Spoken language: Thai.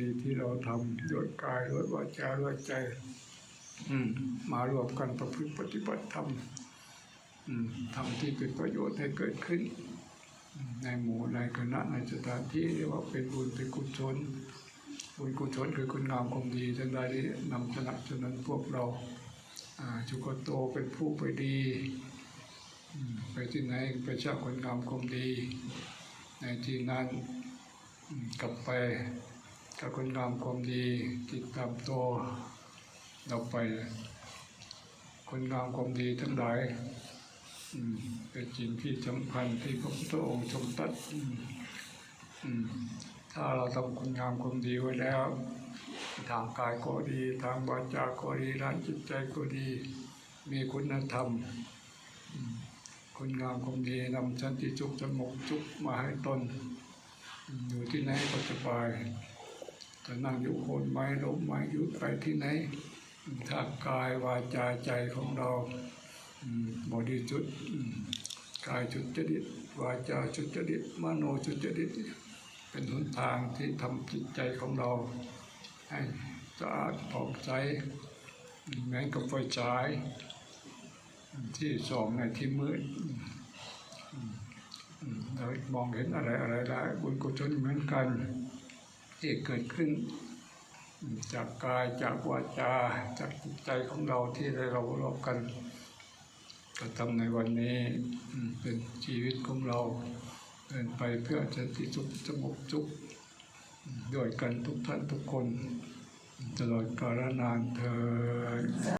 ดีที่เราทำด้วยกายด้วยวาจาด้วยใจ อืมมารวมกันประพฤติปฏิบัติธรรมทำที่เป็นประโยชน์ให้เกิดขึ้น ในหมู่ในคณะในสถานที่เรียกว่าเป็นบุญเป็นกุศลบุญกุศลคือคุณงามความดีท่านได้นำสนับสนุนพวกเราอ่าชุกโตเป็นผู้ไปดี ไปที่ไหนไปสร้าคุณงามความดี ในที่นั้นกลับไป กับคุณงามความดีติดตามตัวเราไป คุณงามความดีทั้งหลายเป็นสิ่งที่สำคัญที่พระพุทธองค์ทรงตัดถ้าเราทำคุณงามความดีไว้แล้ว ทางกายก็ดี ทางวาจาก็ดีทางจิตใจก็ดี มีคุณธรรม คุณงามความดีนำสันติสุขสงบสุขมาให้ตนอืมอยู่ที่ไหนก็สบาย จะนั่งอยู่โคนไม้ล้มไม้อยู่ไปที่ไหนถ้ากายวาจาใจของเราอืมบริสุทธิ์กายจุดจริตวาจาจุดจริตมโนจุดจริตเป็นหนทางที่ทำจิตใจของเรา ให้สะอาดผ่องใสเหมือนกับไฟฉาย ที่ส่องในที่มืดเรามองเห็นอะไรอะไรได้บุญกุศลเหมือนกัน ที่เกิดขึ้น จากกายจากวาจาจากจิตใจของเราที่เราเรารบกันกระทำในวันนี้เป็นชีวิตของเราเดินไปเพื่อจะติสุขสงบสุขด้วยกันทุกท่านทุกคนตลอดกาลนานเธอ